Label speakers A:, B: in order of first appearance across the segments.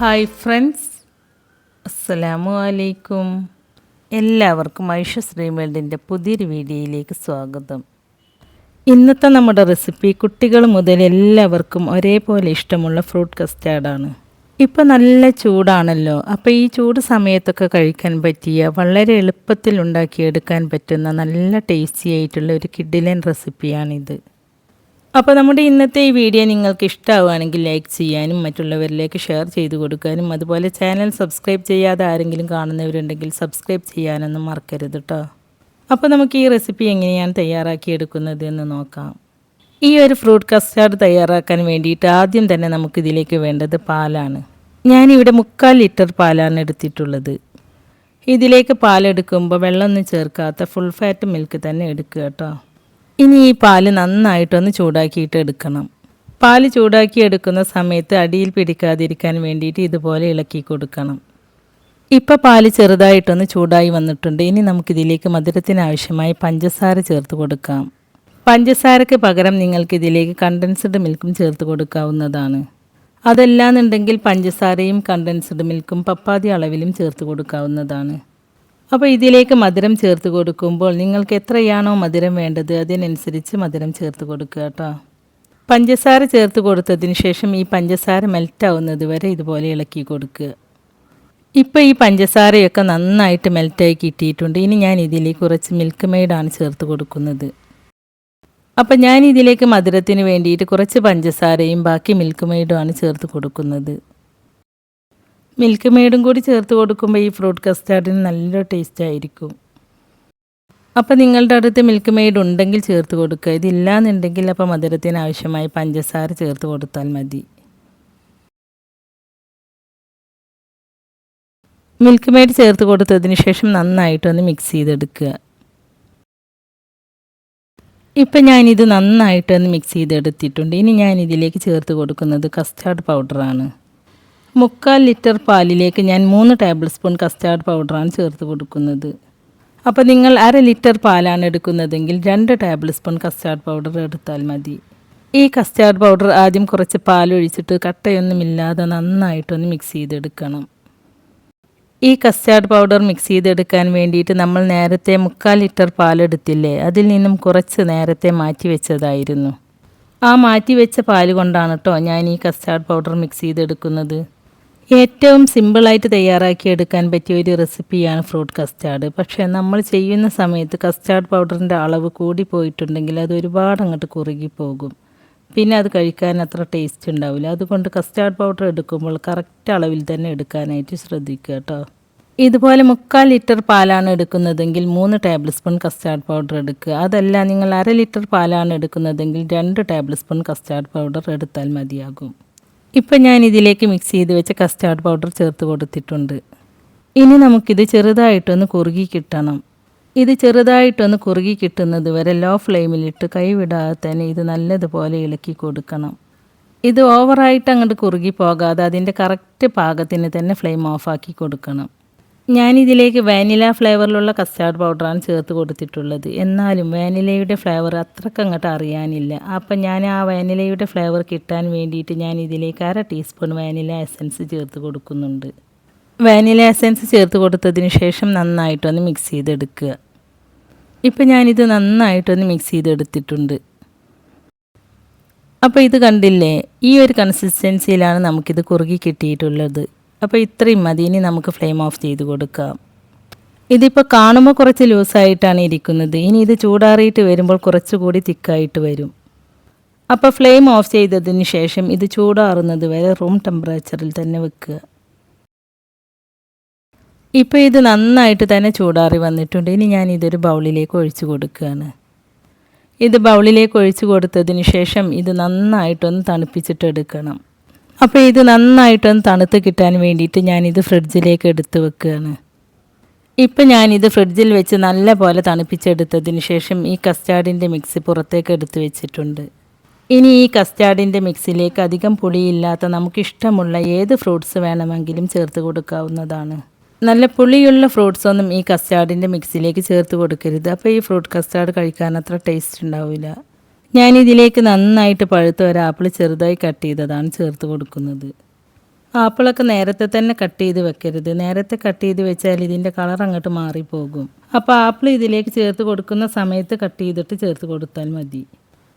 A: Hi friends. അസ്സലാമു അലൈക്കും. എല്ലാവർക്കും ഐഷ ശ്രീമേൽഡിന്റെ പുതിയൊരു വീഡിയോയിലേക്ക് സ്വാഗതം. ഇന്നത്തെ നമ്മുടെ റെസിപ്പി കുട്ടികൾ മുതൽ എല്ലാവർക്കും ഒരേപോലെ ഇഷ്ടമുള്ള ഫ്രൂട്ട് കസ്റ്റാർഡാണ്. ഇപ്പോൾ നല്ല ചൂടാണല്ലോ. അപ്പോൾ ഈ ചൂട് സമയത്തൊക്കെ കഴിക്കാൻ പറ്റിയ വളരെ എളുപ്പത്തിൽ ഉണ്ടാക്കിയെടുക്കാൻ പറ്റുന്ന നല്ല ടേസ്റ്റി ആയിട്ടുള്ള ഒരു കിഡിലൻ റെസിപ്പിയാണിത്. അപ്പോൾ നമ്മുടെ ഇന്നത്തെ ഈ വീഡിയോ നിങ്ങൾക്ക് ഇഷ്ടമാവുകയാണെങ്കിൽ ലൈക്ക് ചെയ്യാനും മറ്റുള്ളവരിലേക്ക് ഷെയർ ചെയ്ത് കൊടുക്കാനും അതുപോലെ ചാനൽ സബ്സ്ക്രൈബ് ചെയ്യാതെ ആരെങ്കിലും കാണുന്നവരുണ്ടെങ്കിൽ സബ്സ്ക്രൈബ് ചെയ്യാനൊന്നും മറക്കരുത് കേട്ടോ അപ്പോൾ നമുക്ക് ഈ റെസിപ്പി എങ്ങനെയാണ് തയ്യാറാക്കിയെടുക്കുന്നത് എന്ന് നോക്കാം. ഈ ഒരു ഫ്രൂട്ട് കസ്റ്റാർഡ് തയ്യാറാക്കാൻ വേണ്ടിയിട്ട് ആദ്യം തന്നെ നമുക്ക് ഇതിലേക്ക് വേണ്ടത് പാലാണ്. ഞാനിവിടെ മുക്കാൽ ലിറ്റർ പാലാണ് എടുത്തിട്ടുള്ളത്. ഇതിലേക്ക് പാലെടുക്കുമ്പോൾ വെള്ളമൊന്നും ചേർക്കാത്ത ഫുൾ ഫാറ്റ് മിൽക്ക് തന്നെ എടുക്കുക കേട്ടോ ഇനി ഈ പാൽ നന്നായിട്ടൊന്ന് ചൂടാക്കിയിട്ട് എടുക്കണം. പാൽ ചൂടാക്കി എടുക്കുന്ന സമയത്ത് അടിയിൽ പിടിക്കാതിരിക്കാൻ വേണ്ടിയിട്ട് ഇതുപോലെ ഇളക്കി കൊടുക്കണം. ഇപ്പോൾ പാൽ ചെറുതായിട്ടൊന്ന് ചൂടായി വന്നിട്ടുണ്ട്. ഇനി നമുക്കിതിലേക്ക് മധുരത്തിന് ആവശ്യമായി പഞ്ചസാര ചേർത്ത് കൊടുക്കാം. പഞ്ചസാരയ്ക്ക് പകരം നിങ്ങൾക്ക് ഇതിലേക്ക് കണ്ടൻസ്ഡ് മിൽക്കും ചേർത്ത് കൊടുക്കാവുന്നതാണ്. അതല്ലാന്നുണ്ടെങ്കിൽ പഞ്ചസാരയും കണ്ടൻസ്ഡ് മിൽക്കും പപ്പാതി അളവിലും ചേർത്ത് കൊടുക്കാവുന്നതാണ്. അപ്പോൾ ഇതിലേക്ക് മധുരം ചേർത്ത് കൊടുക്കുമ്പോൾ നിങ്ങൾക്ക് എത്രയാണോ മധുരം വേണ്ടത് അതിനനുസരിച്ച് മധുരം ചേർത്ത് കൊടുക്കുക കേട്ടോ. പഞ്ചസാര ചേർത്ത് കൊടുത്തതിന് ശേഷം ഈ പഞ്ചസാര മെൽറ്റ് ആവുന്നത് വരെ ഇതുപോലെ ഇളക്കി കൊടുക്കുക. ഇപ്പോൾ ഈ പഞ്ചസാരയൊക്കെ നന്നായിട്ട് മെൽറ്റായി കിട്ടിയിട്ടുണ്ട്. ഇനി ഞാൻ ഇതിലേക്ക് കുറച്ച് മിൽക്ക് മെയ്ഡാണ് ചേർത്ത് കൊടുക്കുന്നത്. അപ്പം ഞാൻ ഇതിലേക്ക് മധുരത്തിന് വേണ്ടിയിട്ട് കുറച്ച് പഞ്ചസാരയും ബാക്കി മിൽക്ക് മെയ്ഡുമാണ് ചേർത്ത് കൊടുക്കുന്നത്. മിൽക്ക് മെയ്ഡും കൂടി ചേർത്ത് കൊടുക്കുമ്പോൾ ഈ ഫ്രൂട്ട് കസ്റ്റാർഡിന് നല്ല ടേസ്റ്റ് ആയിരിക്കും. അപ്പോൾ നിങ്ങളുടെ അടുത്ത് മിൽക്ക് മെയ്ഡ് ഉണ്ടെങ്കിൽ ചേർത്ത് കൊടുക്കുക. ഇതില്ലാന്നുണ്ടെങ്കിൽ അപ്പോൾ മധുരത്തിന് ആവശ്യമായ പഞ്ചസാര ചേർത്ത് കൊടുത്താൽ മതി. മിൽക്ക് മെയ്ഡ് ചേർത്ത് കൊടുത്തതിന് ശേഷം നന്നായിട്ടൊന്ന് മിക്സ് ചെയ്തെടുക്കുക. ഇപ്പം ഞാനിത് നന്നായിട്ടൊന്ന് മിക്സ് ചെയ്തെടുത്തിട്ടുണ്ട്. ഇനി ഞാൻ ഇതിലേക്ക് ചേർത്ത് കൊടുക്കുന്നത് കസ്റ്റാർഡ് പൗഡറാണ് മുക്കാൽ ലിറ്റർ പാലിലേക്ക് ഞാൻ മൂന്ന് ടേബിൾ സ്പൂൺ കസ്റ്റാർഡ് പൗഡറാണ് ചേർത്ത് കൊടുക്കുന്നത്. അപ്പോൾ നിങ്ങൾ അര ലിറ്റർ പാലാണ് എടുക്കുന്നതെങ്കിൽ രണ്ട് ടേബിൾ സ്പൂൺ കസ്റ്റാർഡ് പൗഡർ എടുത്താൽ മതി. ഈ കസ്റ്റാർഡ് പൗഡർ ആദ്യം കുറച്ച് പാലൊഴിച്ചിട്ട് കട്ടയൊന്നുമില്ലാതെ നന്നായിട്ടൊന്ന് മിക്സ് ചെയ്തെടുക്കണം. ഈ കസ്റ്റാർഡ് പൗഡർ മിക്സ് ചെയ്തെടുക്കാൻ വേണ്ടിയിട്ട് നമ്മൾ നേരത്തെ മുക്കാൽ ലിറ്റർ പാലെടുത്തില്ലേ അതിൽ നിന്നും കുറച്ച് നേരത്തെ മാറ്റി വെച്ചതായിരുന്നു. ആ മാറ്റി വെച്ച പാൽ കൊണ്ടാണ് കേട്ടോ ഞാൻ ഈ കസ്റ്റാർഡ് പൗഡർ മിക്സ് ചെയ്തെടുക്കുന്നത്. ഏറ്റവും സിമ്പിളായിട്ട് തയ്യാറാക്കി എടുക്കാൻ പറ്റിയ ഒരു റെസിപ്പിയാണ് ഫ്രൂട്ട് കസ്റ്റാർഡ്. പക്ഷേ നമ്മൾ ചെയ്യുന്ന സമയത്ത് കസ്റ്റാർഡ് പൗഡറിന്റെ അളവ് കൂടി പോയിട്ടുണ്ടെങ്കിൽ അത് ഒരുപാട് അങ്ങോട്ട് കുറുകി പോകും. പിന്നെ അത് കഴിക്കാൻ അത്ര ടേസ്റ്റ് ഉണ്ടാവില്ല. അതുകൊണ്ട് കസ്റ്റാർഡ് പൗഡർ എടുക്കുമ്പോൾ കറക്റ്റ് അളവിൽ തന്നെ എടുക്കാനായിട്ട് ശ്രദ്ധിക്കുക കേട്ടോ. ഇതുപോലെ മുക്കാൽ ലിറ്റർ പാലാണ് എടുക്കുന്നതെങ്കിൽ മൂന്ന് ടേബിൾ സ്പൂൺ കസ്റ്റാർഡ് പൗഡർ എടുക്കുക. അതല്ല നിങ്ങൾ അര ലിറ്റർ പാലാണ് എടുക്കുന്നതെങ്കിൽ രണ്ട് ടേബിൾ സ്പൂൺ കസ്റ്റാർഡ് പൗഡർ എടുത്താൽ മതിയാകും. ഇപ്പം ഞാൻ ഇതിലേക്ക് മിക്സ് ചെയ്ത് വെച്ച കസ്റ്റാർഡ് പൗഡർ ചേർത്ത് കൊടുത്തിട്ടുണ്ട്. ഇനി നമുക്കിത് ചെറുതായിട്ടൊന്ന് കുറുകി കിട്ടണം. ഇത് ചെറുതായിട്ടൊന്ന് കുറുകി കിട്ടുന്നത് വരെ ലോ ഫ്ലെയിമിലിട്ട് കൈവിടാതെ തന്നെ ഇത് നല്ലതുപോലെ ഇളക്കി കൊടുക്കണം. ഇത് ഓവറായിട്ട് അങ്ങോട്ട് കുറുകി പോകാതെ അതിന്റെ കറക്റ്റ് പാകത്തിന് തന്നെ ഫ്ലെയിം ഓഫാക്കി കൊടുക്കണം. ഞാനിതിലേക്ക് വാനില ഫ്ലേവറിലുള്ള കസ്റ്റാർഡ് പൗഡറാണ് ചേർത്ത് കൊടുത്തിട്ടുള്ളത്. എന്നാലും വാനിലയുടെ ഫ്ലേവർ അത്രയ്ക്ക് അങ്ങോട്ട് അറിയാനില്ല. അപ്പം ഞാൻ ആ വാനിലയുടെ ഫ്ലേവർ കിട്ടാൻ വേണ്ടിയിട്ട് ഞാൻ ഇതിലേക്ക് അര ടീസ്പൂൺ വാനില എസൻസ് ചേർത്ത് കൊടുക്കുന്നുണ്ട്. വാനില എസൻസ് ചേർത്ത് കൊടുത്തതിന് ശേഷം നന്നായിട്ടൊന്ന് മിക്സ് ചെയ്തെടുക്കുക. ഇപ്പം ഞാനിത് നന്നായിട്ടൊന്ന് മിക്സ് ചെയ്തെടുത്തിട്ടുണ്ട്. അപ്പോൾ ഇത് കണ്ടില്ലേ ഈ ഒരു കൺസിസ്റ്റൻസിയിലാണ് നമുക്കിത് കുറുകി കിട്ടിയിട്ടുള്ളത്. അപ്പോൾ ഇത്രയും മതി. ഇനി നമുക്ക് ഫ്ലെയിം ഓഫ് ചെയ്ത് കൊടുക്കാം. ഇതിപ്പോൾ കാണുമ്പോൾ കുറച്ച് ലൂസായിട്ടാണ് ഇരിക്കുന്നത്. ഇനി ഇത് ചൂടാറിയിട്ട് വരുമ്പോൾ കുറച്ചുകൂടി തിക്കായിട്ട് വരും. അപ്പോൾ ഫ്ലെയിം ഓഫ് ചെയ്തതിന് ശേഷം ഇത് ചൂടാറുന്നത് വരെ റൂം ടെമ്പറേച്ചറിൽ തന്നെ വെക്കുക. ഇപ്പോൾ ഇത് നന്നായിട്ട് തന്നെ ചൂടാറി വന്നിട്ടുണ്ട്. ഇനി ഞാൻ ഇതൊരു ബൗളിലേക്ക് ഒഴിച്ചു കൊടുക്കുകയാണ്. ഇത് ബൗളിലേക്ക് ഒഴിച്ചു കൊടുത്തതിന് ശേഷം ഇത് നന്നായിട്ടൊന്ന് തണുപ്പിച്ചിട്ടെടുക്കണം. അപ്പോൾ ഇത് നന്നായിട്ടൊന്ന് തണുത്ത് കിട്ടാൻ വേണ്ടിയിട്ട് ഞാനിത് ഫ്രിഡ്ജിലേക്ക് എടുത്ത് വെക്കുകയാണ്. ഇപ്പം ഞാനിത് ഫ്രിഡ്ജിൽ വെച്ച് നല്ല പോലെ തണുപ്പിച്ചെടുത്തതിന് ശേഷം ഈ കസ്റ്റാർഡിന്റെ മിക്സി പുറത്തേക്ക് എടുത്ത് വെച്ചിട്ടുണ്ട്. ഇനി ഈ കസ്റ്റാർഡിന്റെ മിക്സിലേക്ക് അധികം പുളിയില്ലാത്ത നമുക്കിഷ്ടമുള്ള ഏത് ഫ്രൂട്ട്സ് വേണമെങ്കിലും ചേർത്ത് കൊടുക്കാവുന്നതാണ്. നല്ല പുളിയുള്ള ഫ്രൂട്ട്സ് ഒന്നും ഈ കസ്റ്റാർഡിന്റെ മിക്സിലേക്ക് ചേർത്ത് കൊടുക്കരുത്. അപ്പോൾ ഈ ഫ്രൂട്ട് കസ്റ്റാർഡ് കഴിക്കാൻ അത്ര ടേസ്റ്റ് ഉണ്ടാവില്ല. ഞാനിതിലേക്ക് നന്നായിട്ട് പഴുത്ത ഒരു ആപ്പിൾ ചെറുതായി കട്ട് ചെയ്തതാണ് ചേർത്ത് കൊടുക്കുന്നത്. ആപ്പിളൊക്കെ നേരത്തെ തന്നെ കട്ട് ചെയ്ത് വെക്കരുത്. നേരത്തെ കട്ട് ചെയ്ത് വെച്ചാൽ ഇതിന്റെ കളർ അങ്ങോട്ട് മാറിപ്പോകും. അപ്പോൾ ആപ്പിൾ ഇതിലേക്ക് ചേർത്ത് കൊടുക്കുന്ന സമയത്ത് കട്ട് ചെയ്തിട്ട് ചേർത്ത് കൊടുത്താൽ മതി.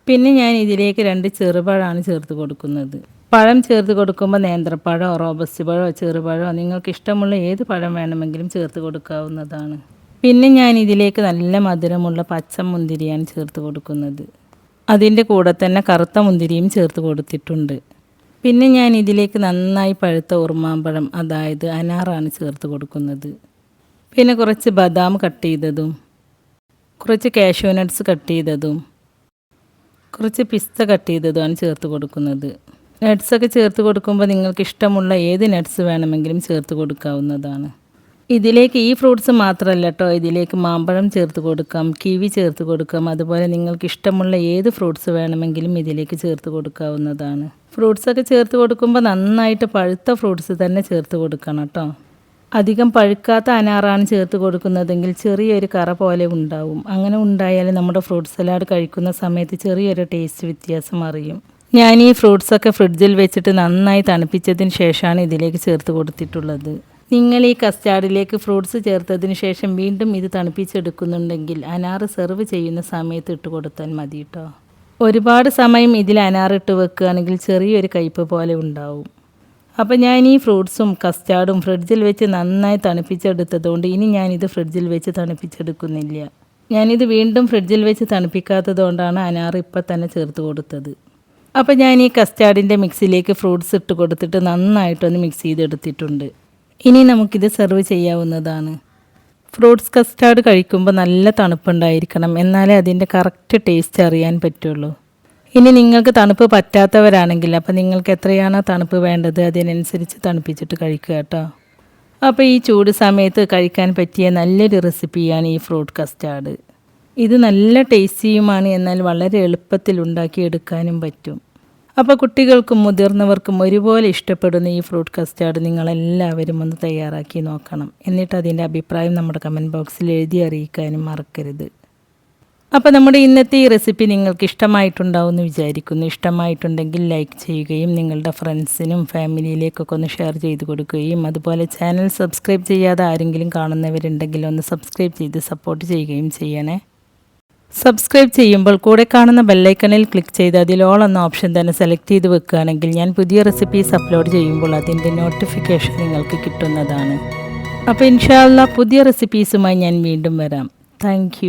A: പിന്നെ ഞാൻ ഇതിലേക്ക് രണ്ട് ചെറുപഴമാണ് ചേർത്ത് കൊടുക്കുന്നത്. പഴം ചേർത്ത് കൊടുക്കുമ്പോൾ നേന്ത്രപ്പഴമോ റോബസ്റ്റ് പഴമോ ചെറുപഴമോ നിങ്ങൾക്ക് ഇഷ്ടമുള്ള ഏത് പഴം വേണമെങ്കിലും ചേർത്ത് കൊടുക്കാവുന്നതാണ്. പിന്നെ ഞാൻ ഇതിലേക്ക് നല്ല മധുരമുള്ള പച്ചമുന്തിരിയാണ് ചേർത്ത് കൊടുക്കുന്നത്. അതിന്റെ കൂടെ തന്നെ കറുത്ത മുന്തിരിയും ചേർത്ത് കൊടുത്തിട്ടുണ്ട്. പിന്നെ ഞാൻ ഇതിലേക്ക് നന്നായി പഴുത്ത ഉറുമാമ്പഴം അതായത് അനാറാണ് ചേർത്ത് കൊടുക്കുന്നത്. പിന്നെ കുറച്ച് ബദാം കട്ട് ചെയ്തതും കുറച്ച് കാഷ്യൂ നട്ട്സ് കട്ട് ചെയ്തതും കുറച്ച് പിസ്ത കട്ട് ചെയ്തതുമാണ് ചേർത്ത് കൊടുക്കുന്നത്. നട്ട്സൊക്കെ ചേർത്ത് കൊടുക്കുമ്പോൾ നിങ്ങൾക്ക് ഇഷ്ടമുള്ള ഏത് നട്ട്സ് വേണമെങ്കിലും ചേർത്ത് കൊടുക്കാവുന്നതാണ്. ഇതിലേക്ക് ഈ ഫ്രൂട്ട്സ് മാത്രമല്ല കേട്ടോ ഇതിലേക്ക് മാമ്പഴം ചേർത്ത് കൊടുക്കാം കിവി ചേർത്ത് കൊടുക്കാം. അതുപോലെ നിങ്ങൾക്ക് ഇഷ്ടമുള്ള ഏത് ഫ്രൂട്ട്സ് വേണമെങ്കിലും ഇതിലേക്ക് ചേർത്ത് കൊടുക്കാവുന്നതാണ്. ഫ്രൂട്ട്സൊക്കെ ചേർത്ത് കൊടുക്കുമ്പോൾ നന്നായിട്ട് പഴുത്ത ഫ്രൂട്ട്സ് തന്നെ ചേർത്ത് കൊടുക്കണം കേട്ടോ അധികം പഴുക്കാത്ത അനാറാണ് ചേർത്ത് കൊടുക്കുന്നതെങ്കിൽ ചെറിയൊരു കറ പോലെ ഉണ്ടാവും. അങ്ങനെ ഉണ്ടായാൽ നമ്മുടെ ഫ്രൂട്ട് സലാഡ് കഴിക്കുന്ന സമയത്ത് ചെറിയൊരു ടേസ്റ്റ് വ്യത്യാസം അറിയും. ഞാൻ ഈ ഫ്രൂട്ട്സൊക്കെ ഫ്രിഡ്ജിൽ വെച്ചിട്ട് നന്നായി തണുപ്പിച്ചതിന് ശേഷമാണ് ഇതിലേക്ക് ചേർത്ത് കൊടുത്തിട്ടുള്ളത്. നിങ്ങൾ ഈ കസ്റ്റാർഡിലേക്ക് ഫ്രൂട്ട്സ് ചേർത്തതിന് ശേഷം വീണ്ടും ഇത് തണുപ്പിച്ചെടുക്കുന്നുണ്ടെങ്കിൽ അനാറ് സെർവ് ചെയ്യുന്ന സമയത്ത് ഇട്ട് കൊടുത്താൽ മതി കേട്ടോ ഒരുപാട് സമയം ഇതിൽ അനാറിട്ട് വെക്കുകയാണെങ്കിൽ ചെറിയൊരു കയ്പ് പോലെ ഉണ്ടാവും. അപ്പോൾ ഞാൻ ഈ ഫ്രൂട്ട്സും കസ്റ്റാർഡും ഫ്രിഡ്ജിൽ വെച്ച് നന്നായി തണുപ്പിച്ചെടുത്തതുകൊണ്ട് ഇനി ഞാനിത് ഫ്രിഡ്ജിൽ വെച്ച് തണുപ്പിച്ചെടുക്കുന്നില്ല. ഞാനിത് വീണ്ടും ഫ്രിഡ്ജിൽ വെച്ച് തണുപ്പിക്കാത്തതുകൊണ്ടാണ് അനാർ ഇപ്പം തന്നെ ചേർത്ത് കൊടുത്തത്. അപ്പോൾ ഞാൻ ഈ കസ്റ്റാർഡിന്റെ മിക്സിയിലേക്ക് ഫ്രൂട്ട്സ് ഇട്ട് കൊടുത്തിട്ട് നന്നായിട്ടൊന്ന് മിക്സ് ചെയ്തെടുത്തിട്ടുണ്ട്. ഇനി നമുക്കിത് സെർവ് ചെയ്യാവുന്നതാണ്. ഫ്രൂട്ട്സ് കസ്റ്റാർഡ് കഴിക്കുമ്പോൾ നല്ല തണുപ്പുണ്ടായിരിക്കണം. എന്നാലേ അതിന്റെ കറക്റ്റ് ടേസ്റ്റ് അറിയാൻ പറ്റുള്ളൂ. ഇനി നിങ്ങൾക്ക് തണുപ്പ് പറ്റാത്തവരാണെങ്കിൽ അപ്പോൾ നിങ്ങൾക്ക് എത്രയാണ് തണുപ്പ് വേണ്ടത് അതിനനുസരിച്ച് തണുപ്പിച്ചിട്ട് കഴിക്കുക കേട്ടോ. അപ്പോൾ ഈ ചൂട് സമയത്ത് കഴിക്കാൻ പറ്റിയ നല്ലൊരു റെസിപ്പിയാണ് ഈ ഫ്രൂട്ട് കസ്റ്റാർഡ് ഇത് നല്ല ടേസ്റ്റിയുമാണ് എന്നാൽ വളരെ എളുപ്പത്തിൽ ഉണ്ടാക്കിയെടുക്കാനും പറ്റും. അപ്പോൾ കുട്ടികൾക്കും മുതിർന്നവർക്കും ഒരുപോലെ ഇഷ്ടപ്പെടുന്ന ഈ ഫ്രൂട്ട് കസ്റ്റാർഡ് നിങ്ങളെല്ലാവരും ഒന്ന് തയ്യാറാക്കി നോക്കണം. എന്നിട്ട് അതിന്റെ അഭിപ്രായം നമ്മുടെ കമന്റ് ബോക്സിൽ എഴുതി അറിയിക്കാനും മറക്കരുത്. അപ്പോൾ നമ്മുടെ ഇന്നത്തെ ഈ റെസിപ്പി നിങ്ങൾക്ക് ഇഷ്ടമായിട്ടുണ്ടാവും എന്ന് വിചാരിക്കുന്നു. ഇഷ്ടമായിട്ടുണ്ടെങ്കിൽ ലൈക്ക് ചെയ്യുകയും നിങ്ങളുടെ ഫ്രണ്ട്സിനും ഫാമിലിയിലേക്കൊക്കെ ഒന്ന് ഷെയർ ചെയ്ത് കൊടുക്കുകയും അതുപോലെ ചാനൽ സബ്സ്ക്രൈബ് ചെയ്യാതെ ആരെങ്കിലും കാണുന്നവരുണ്ടെങ്കിൽ ഒന്ന് സബ്സ്ക്രൈബ് ചെയ്ത് സപ്പോർട്ട് ചെയ്യുകയും ചെയ്യണേ. സബ്സ്ക്രൈബ് ചെയ്യുമ്പോൾ കൂടെ കാണുന്ന ബെല്ലൈക്കണിൽ ക്ലിക്ക് ചെയ്ത് അതിൽ ഓൾ എന്ന ഓപ്ഷൻ തന്നെ സെലക്ട് ചെയ്ത് വെക്കുകയാണെങ്കിൽ ഞാൻ പുതിയ റെസിപ്പീസ് അപ്ലോഡ് ചെയ്യുമ്പോൾ അതിന്റെ നോട്ടിഫിക്കേഷൻ നിങ്ങൾക്ക് കിട്ടുന്നതാണ്. അപ്പോൾ ഇൻഷാല്ല പുതിയ റെസിപ്പീസുമായി ഞാൻ വീണ്ടും വരാം. താങ്ക്